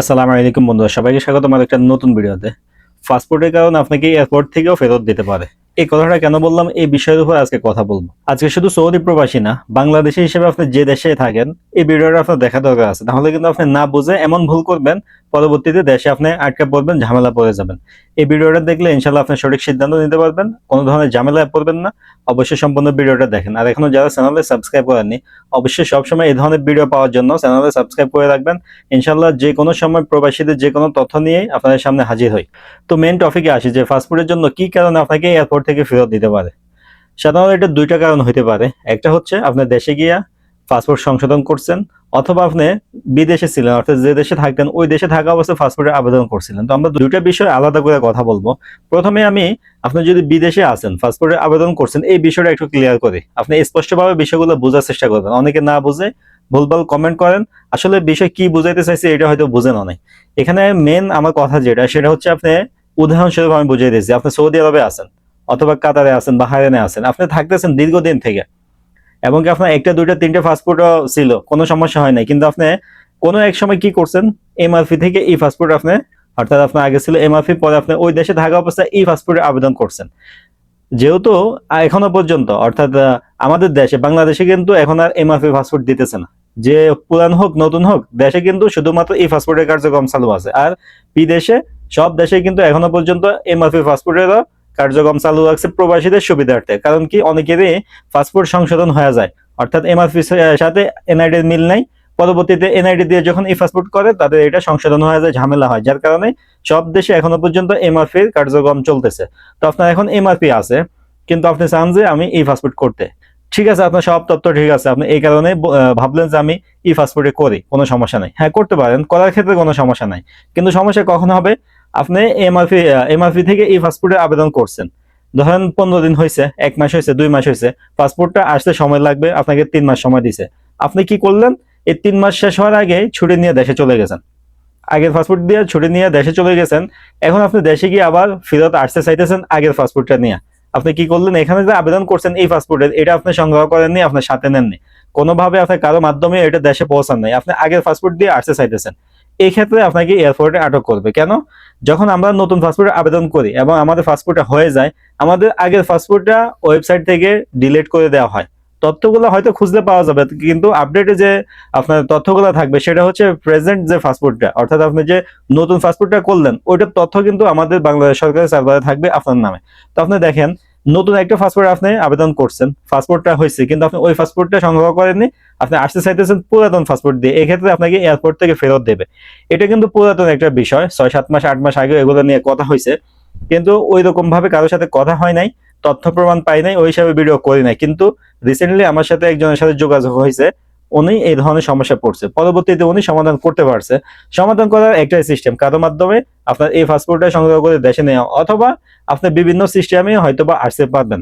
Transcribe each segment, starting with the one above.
আসসালামু আলাইকুম বন্ধুরা, সবাইকে স্বাগত আমার একটা নতুন ভিডিওতে। পাসপোর্টের কারণে আপনাকে এয়ারপোর্ট থেকেও ফেরত দিতে পারে। এই কথাটা কেন বললাম? এই বিষয়ের উপর আজকে কথা বলব। আজকে শুধু সৌদি প্রবাসী না, বাংলাদেশি হিসেবে আপনি যে দেশে থাকেন, এই ভিডিওটা আপনার দেখা দরকার আছে। তাহলে কিন্তু আপনি না বুঝে এমন ভুল করবেন পরবর্তীতে দেশে আপনি আটকে পড়বেন ঝামেলা পড়ে যাবেন। এই ভিডিওটা দেখলে ইনশাল্লাহ আপনি সঠিক সিদ্ধান্ত নিতে পারবেন, কোনো ধরনের ঝামেলায় পড়বেন না। অবশ্যই সম্পূর্ণ ভিডিওটা দেখেন। আর এখনও যারা চ্যানেলে সাবস্ক্রাইব করেননি, অবশ্যই সবসময় এই ধরনের ভিডিও পাওয়ার জন্য চ্যানেলে সাবস্ক্রাইব করে রাখবেন। ইনশাল্লাহ যে কোনো সময় প্রবাসীদের যে কোনো তথ্য নিয়ে আপনাদের সামনে হাজির হই। তো মেন টপিকে আসি যে ফাস্টফুডের জন্য কি কারণে আপনাকে এয়ারপোর্ট থেকে ফেরত দিতে পারে? সাধারণত এটা দুইটা কারণ হতে পারে। একটা হচ্ছে আপনার দেশে গিয়া পাসপোর্ট সংশোধন করছেন, অথবা আপনি বিদেশে ছিলেন, অর্থাৎ যে দেশে থাকতেন, ওই দেশে থাকা অবস্থায় পাসপোর্টের আবেদন করছিলেন। তো আমরা দুইটা বিষয় আলাদা করে কথা বলব। প্রথমে আমি, আপনি যদি বিদেশে আছেন, পাসপোর্টের আবেদন করছেন, এই বিষয়টা একটু ক্লিয়ার করি। আপনি স্পষ্টভাবে বিষয়গুলো বোঝার চেষ্টা করবেন। অনেকে না বুঝে ভুলভাল কমেন্ট করেন। আসলে বিষয় কি বুঝাইতে চাইছে, এটা হয়তো বুঝেন অনেক। এখানে মেন আমার কথা যেটা, সেটা হচ্ছে আপনি, উদাহরণস্বরূপ আমি বুঝিয়ে দিয়েছি, আপনি সৌদি আরবে আছেন, অথবা কাতারে আছেন বা হায়রানে আছেন, আপনি থাকতেছেন দীর্ঘদিন থেকে। এবং কি আপনার একটা, দুইটা, তিনটে পাসপোর্টও ছিল, কোনো সমস্যা হয় নাই। কিন্তু আপনি কোনো এক সময় কি করছেন? এমআরপি থেকে ই পাসপোর্ট আপনি, অর্থাৎ আপনার আগে ছিল এমআরপি পরে আপনি ওই দেশে থাকা অবস্থায় ই পাসপোর্টের আবেদন করছেন। যেহেতু এখনও পর্যন্ত, অর্থাৎ আমাদের দেশে, বাংলাদেশে কিন্তু এখন আর এমআরপি পাসপোর্ট দিতেছে না। যে পুরান হোক, নতুন হোক, দেশে কিন্তু শুধুমাত্র এই পাসপোর্টের কার্যক্রম চালু আছে। আর বিদেশে, সব দেশে কিন্তু এখনও পর্যন্ত এমআরপি পাসপোর্টেরও কার্যক্রম চালু রাখছে প্রবাসীদের সুবিধার্থে। কারণ কি? অনেকেরই পাসপোর্ট সংশোধন হয়ে যায়। অর্থাৎ এমআরপি সাথে এনআইডির মিল নাই। পরবর্তীতে এনআইডি দিয়ে যখন এই পাসপোর্ট করে, তাদের এটা সংশোধন হয়ে যায়, ঝামেলা হয়। যার কারণে সব দেশে এখনও পর্যন্ত এমআরপির কার্যক্রম চলতেছে। তো আপনার এখন এমআরপি আছে, কিন্তু আপনি চান যে আমি এই পাসপোর্ট করতে। ঠিক আছে, আপনার সব তথ্য ঠিক আছে। আপনি এই কারণে ভাবলেন যে আমি ই পাসপোর্টে করি, কোনো সমস্যা নাই। হ্যাঁ করতে পারেন, করার ক্ষেত্রে কোনো সমস্যা নাই। কিন্তু সমস্যা কখন হবে? আপনি এমআরপি এমআরপি থেকে এই পাসপোর্টে আবেদন করছেন। ধরেন পনেরো দিন হয়েছে এক মাস হয়েছে দুই মাস হয়েছে পাসপোর্টটা আসতে সময় লাগবে, আপনাকে তিন মাস সময় দিছে। আপনি কি করলেন? এই তিন মাস শেষ হওয়ার আগে ছুটি নিয়ে দেশে চলে গেছেন। আগের পাসপোর্ট দিয়ে ছুটি নিয়ে দেশে চলে গেছেন, এখন আপনি দেশে গিয়ে আবার ফেরত আসতে চাইতেছেন আগের পাসপোর্টটা নিয়ে। আপনি কি করলেন? এখানে যে আবেদন করছেন এই পাসপোর্টের এটা আপনি সংগ্রহ করেননি, আপনার সাথে নেননি। কোনোভাবে আপনি কারও মাধ্যমে এটা দেশে পৌঁছান নাই। আপনি আগের পাসপোর্ট দিয়ে আসতে চাইতেছেন। এই ক্ষেত্রে আপনাকে এয়ারপোর্টে আটক করবে। কেন? যখন আমরা নতুন পাসপোর্টে আবেদন করি এবং আমাদের পাসপোর্টটা হয়ে যায়, আমাদের আগের পাসপোর্টটা ওয়েবসাইট থেকে ডিলিট করে দেওয়া হয়। তথ্যগুলো হয়তো খুঁজলে পাওয়া যাবে, কিন্তু আপডেটে যে আপনার তথ্যগুলো থাকবে, সেটা হচ্ছে প্রেজেন্ট যে পাসপোর্টটা অর্থাৎ আপনি যে নতুন পাসপোর্টটা করলেন, ওইটার তথ্য কিন্তু আমাদের বাংলাদেশ সরকারের সার্ভারে থাকবে আপনার নামে। তো আপনি দেখেন নতুন একটা পাসপোর্ট আপনি আবেদন করছেন। পাসপোর্টটা হয়েছে, কিন্তু আপনি ওই পাসপোর্টটা সংগ্রহ করেননি। আপনি আসতে চাইতেছেন পুরাতন পাসপোর্ট দিয়ে, এক্ষেত্রে আপনাকে এয়ারপোর্ট থেকে ফেরত দেবে। এটা কিন্তু পুরাতন একটা বিষয়, ছয়, সাত মাস, আট মাস আগে এগুলো নিয়ে কথা হয়েছে। কিন্তু ওই রকম ভাবে কারোর সাথে কথা হয় নাই, তথ্য প্রমাণ পাই নাই, ওই হিসাবে ভিডিও করি নাই। কিন্তু রিসেন্টলি আমার সাথে একজনের সাথে যোগাযোগ হয়েছে। উনি এই ধরনের সমস্যা পড়ছে। পরবর্তীতে উনি সমাধান করতে পারছে। সমাধান করার একটাই সিস্টেম কারও মাধ্যমে আপনার এই পাসপোর্টটা সংগ্রহ করে দেশে নেওয়া অথবা আপনি বিভিন্ন সিস্টেমে হয়তো বা আসতে পারবেন।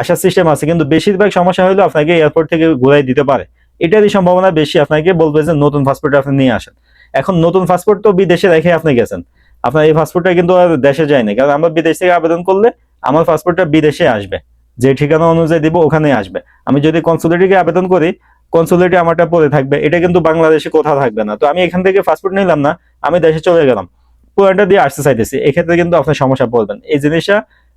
আসার সিস্টেম আছে, কিন্তু বেশিরভাগ সমস্যা হলো আপনাকে এয়ারপোর্ট থেকে ঘুরাই দিতে পারে। এটারই সম্ভাবনা বেশি, আপনাকে বলবে যে নতুন পাসপোর্ট আপনি নিয়ে আসেন। এখন নতুন পাসপোর্ট তো বিদেশে রেখে আপনি গেছেন। আপনার এই পাসপোর্টটা কিন্তু আর দেশে যায় না কারণ আমরা বিদেশ থেকে আবেদন করলে আমার পাসপোর্টটা বিদেশে আসবে। যে ঠিকানা অনুযায়ী দিব ওখানে আসবে। আমি যদি কনসুলেটিকে আবেদন করি কনসুলেটে আমারটা পড়ে থাকবে। এটা কিন্তু বাংলাদেশে কোথাও থাকবে না। তো আমি এখান থেকে পাসপোর্ট নিলাম না, আমি দেশে চলে গেলাম। পুরানটা দিয়ে আসতে চাইতেছি। এক্ষেত্রে কিন্তু আপনার সমস্যা পড়বেন এই জিনিসটা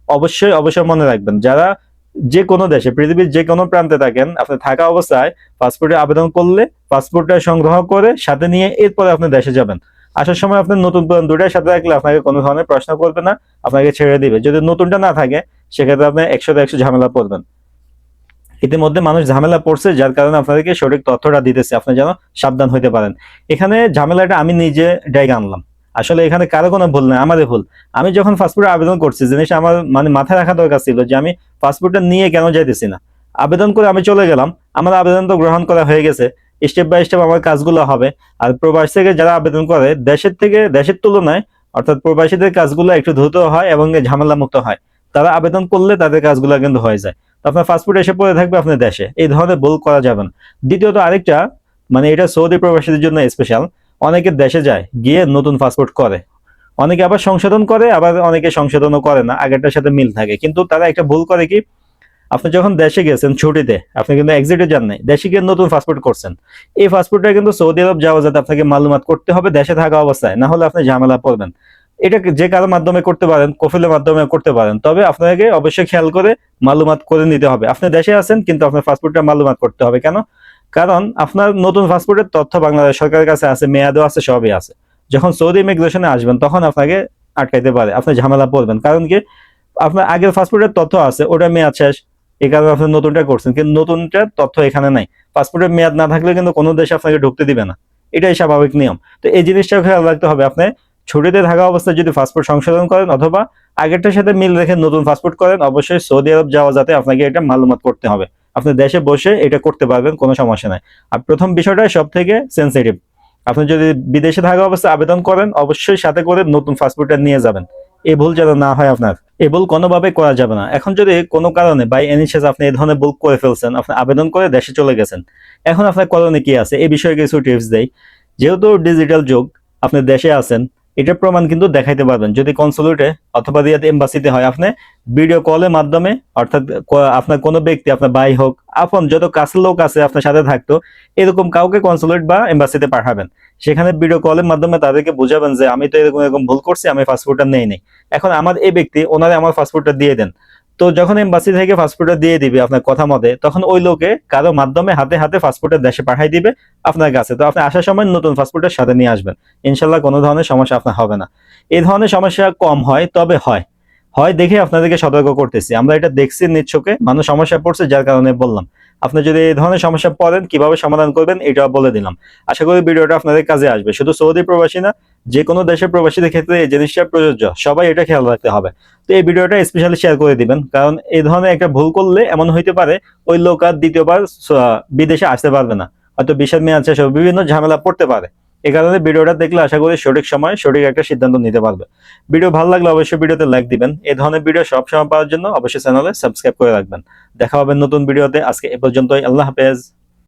অবশ্যই অবশ্যই মনে রাখবেন। যারা যে কোনো দেশে, পৃথিবীর যে কোনো প্রান্তে থাকেন, আপনি থাকা অবস্থায় পাসপোর্টে আবেদন করলে পাসপোর্টটা সংগ্রহ করে, সাথে নিয়ে এরপরে আপনি দেশে যাবেন। আসার সময় আপনি নতুন পুরান দুটাই সাথে রাখলে আপনাকে কোনো ধরনের প্রশ্ন করবে না, আপনাকে ছেড়ে দিবে। যদি নতুনটা না থাকে, সেক্ষেত্রে আপনি একশো একশো ঝামেলা পড়বেন ইতিমধ্যে মানুষ ঝামেলা পড়ছে, যার কারণে আপনাদেরকে সঠিক তথ্যটা দিতেছে। আপনি যেন সাবধান হইতে পারেন। এখানে ঝামেলাটা আমি নিজে ডেকে আনলাম। আসলে এখানে কারও কোনো ভুল নাই আমাদের ভুল। আমি যখন পাসপোর্টে আবেদন করছি, জিনিসটা আমার মানে মাথায় রাখা দরকার ছিল যে আমি পাসপোর্টটা নিয়ে কেন যাইতেছি না। আবেদন করে আমি চলে গেলাম। আমার আবেদন তো গ্রহণ করা হয়ে গেছে। স্টেপ বাই স্টেপ আমার কাজগুলো হবে। আর প্রবাস থেকে যারা আবেদন করে, দেশের থেকে, দেশের তুলনায়, অর্থাৎ প্রবাসীদের কাজগুলো একটু দ্রুত হয় এবং ঝামেলা মুক্ত হয়। তারা আবেদন করলে তাদের কাজগুলো কিন্তু হয়ে যায়। আপনার পাসপোর্ট এসে পড়ে থাকবে আপনার দেশে। এই ধরনের ভুল করা যাবে না। দ্বিতীয়ত আরেকটা মানে এটা সৌদি প্রবাসীদের জন্য স্পেশাল অনেকে দেশে যায়, গিয়ে নতুন পাসপোর্ট করে। অনেকে আবার সংশোধন করে, আবার অনেকে সংশোধনও করে না, আগেরটার সাথে মিল থাকে। কিন্তু তারা একটা ভুল করে কি, আপনি যখন দেশে গেছেন ছুটিতে, আপনি কিন্তু এক্সিটে যান নাই, দেশে গিয়ে নতুন পাসপোর্ট করছেন। এই পাসপোর্টটা কিন্তু সৌদি আরব যাওয়া যাতে আপনাকে মালুমাত করতে হবে, দেশে থাকা অবস্থায়, না হলে আপনি ঝামেলা পড়বেন। এটা যে কারোর মাধ্যমে করতে পারেন, কফিলের মাধ্যমে করতে পারেন, তবে আপনাকে অবশ্যই খেয়াল করে মালুমাত করে নিতে হবে। আপনি দেশে আছেন, কিন্তু আপনার পাসপোর্টটা মালুমাত করতে হবে। কেন? কারণ আপনার নতুন পাসপোর্টের তথ্য বাংলাদেশ সরকারের কাছে আছে, মেয়াদও আছে, সবই আছে। যখন সৌদি ইমিগ্রেশনে আসবেন, তখন আপনাকে আটকাইতে পারে, আপনি ঝামেলা পড়বেন। কারণ কি? আপনার আগের পাসপোর্টের তথ্য আছে, ওটা মেয়াদ শেষ এই কারণে আপনি নতুনটা করছেন, কিন্তু নতুনটা তথ্য এখানে নাই। পাসপোর্টের মেয়াদ না থাকলে কিন্তু কোনো দেশে আপনাকে ঢুকতে দিবে না। এটাই স্বাভাবিক নিয়ম। তো এই জিনিসটা খেয়াল রাখতে হবে। আপনি ছুটিতে থাকা অবস্থায় যদি পাসপোর্ট সংশোধন করেন অথবা আগেরটার সাথে মিল রেখে নতুন পাসপোর্ট করেন, অবশ্যই সৌদি আরব যাওয়া যাতে আপনাকে এটা মালুমাত করতে হবে। আপনি দেশে বসে এটা করতে পারবেন, কোনো সমস্যা নাই। আর প্রথম বিষয়টা সব থেকে সেন্সিটিভ আপনি যদি বিদেশে থাকা অবস্থায় আবেদন করেন, অবশ্যই সাথে করে নতুন পাসপোর্টটা নিয়ে যাবেন। এই ভুল যেন না হয় আপনার। এ ভুল কোনোভাবে করা যাবে না। এখন যদি কোনো কারণে বাই এনি শেষ আপনি এই ধরনের ভুল করে ফেলছেন, আপনি আবেদন করে দেশে চলে গেছেন, এখন আপনার করণে কি আছে? এই বিষয়ে কিছু টিপস দেয় যেহেতু ডিজিটাল যুগ, আপনি দেশে আছেন এটার প্রমাণ কিন্তু দেখাইতে পারবেন। যদি কনসুলেটে অথবা এম্বাসিতে হয়, আপনি ভিডিও কলের মাধ্যমে, অর্থাৎ আপনার কোনো ব্যক্তি, আপনার ভাই হোক, আপন যত কাছের লোক আছে আপনার সাথে থাকতো, এরকম কাউকে কনসুলেট বা এম্বাসিতে পাঠাবেন। সেখানে ভিডিও কলের মাধ্যমে তাদেরকে বোঝাবেন যে, আমি তো এরকম এরকম ভুল করছি, আমি পাসপোর্টটা নেই নেই এখন আমার এই ব্যক্তি, ওনারে আমার পাসপোর্টটা দিয়ে দেন। তো যখন এম্বাসি থেকে পাসপোর্টটা দিয়ে দিবে আপনার কথা মতে, তখন ওই লোকে কারও মাধ্যমে হাতে হাতে পাসপোর্টের দেশে পাঠাই দিবে আপনার কাছে। তো আপনি আসার সময় নতুন পাসপোর্টের সাথে নিয়ে আসবেন। ইনশাল্লাহ কোনো ধরনের সমস্যা আপনার হবে না। এই ধরনের সমস্যা কম হয়, তবে হয়। হয় দেখে আপনাদেরকে সতর্ক করতেছি। আমরা এটা দেখছি নিচ্ছকে। মানুষ সমস্যা পড়ছে, যার কারণে বললাম। আপনি যদি এই ধরনের সমস্যা পড়েন কীভাবে সমাধান করবেন এটা বলে দিলাম। আশা করি ভিডিওটা আপনাদের কাজে আসবে। শুধু সৌদি প্রবাসী না যে কোনো দেশের প্রবাসীদের ক্ষেত্রে এই জিনিসটা প্রযোজ্য। সবাই এটা খেয়াল রাখতে হবে। তো এই ভিডিওটা স্পেশালি শেয়ার করে দিবেন কারণ এই ধরনের একটা ভুল করলে এমন হইতে পারে ওই লোক আর দ্বিতীয়বার বিদেশে আসতে পারবে না। হয়তো বিশাল মেয়াদ হবে, বিভিন্ন ঝামেলা পড়তে পারে। কারণে ভিডিওটা দেখলে আশা করি সঠিক সময় সঠিক একটা সিদ্ধান্ত নিতে পারবে। ভিডিও ভালো লাগলে অবশ্যই ভিডিওতে লাইক দিবেন। এ ধরনের ভিডিও সবসময় পাওয়ার জন্য অবশ্যই চ্যানেলে সাবস্ক্রাইব করে রাখবেন। দেখা হবে নতুন ভিডিওতে। আজকে এ পর্যন্তই। আল্লাহ হাফেজ।